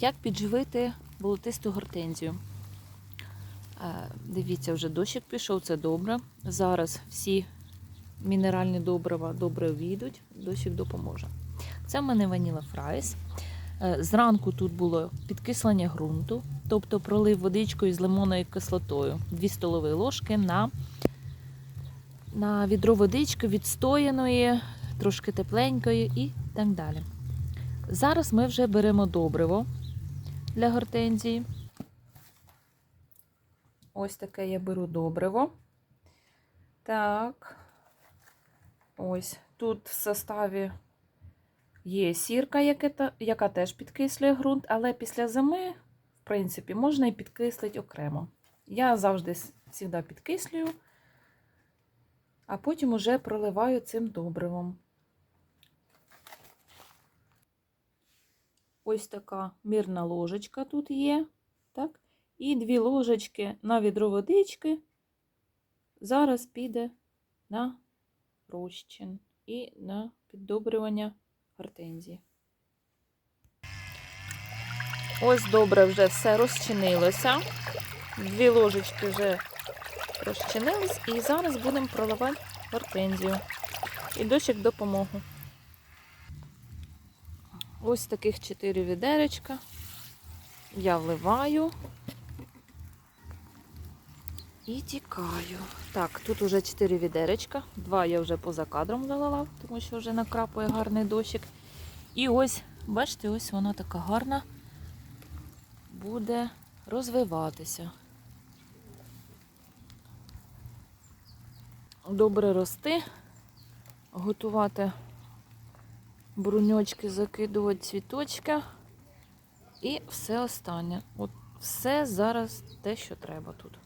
Як підживити болотисту гортензію? Е, Дивіться, вже дощик пішов, це добре. Зараз всі мінеральні добрива добре війдуть, дощик допоможе. Це в мене ваніла фрайс. Е, Зранку тут було підкислення ґрунту, тобто пролив водичкою з лимонною кислотою 2 столові ложки на, на відро водички відстояної, трошки тепленької і так далі. Зараз ми вже беремо добриво для гортензії. Ось таке я беру добриво. Так. Ось тут в составі є сірка, яка, теж підкислює ґрунт, але після зими, в принципі, можна і підкислити окремо. Я завжди завжди підкислюю, а потім уже проливаю цим добривом. Ось така мірна ложечка тут є. Так? І дві ложечки на відро водички зараз піде на розчин і на піддобрювання гортензії. Ось добре вже все розчинилося. Дві ложечки вже розчинились, і зараз будемо проливати гортензію. І дощик допомогу. Ось таких 4 відеречка. Я вливаю і тікаю. Так, тут уже 4 відеречка. Два я вже поза кадром залила, тому що вже накрапує гарний дощик. І ось, бачите, ось вона така гарна буде розвиватися. Добре рости, готувати бруньочки, закидувати цвіточки і все останнє. От все зараз те, що треба тут.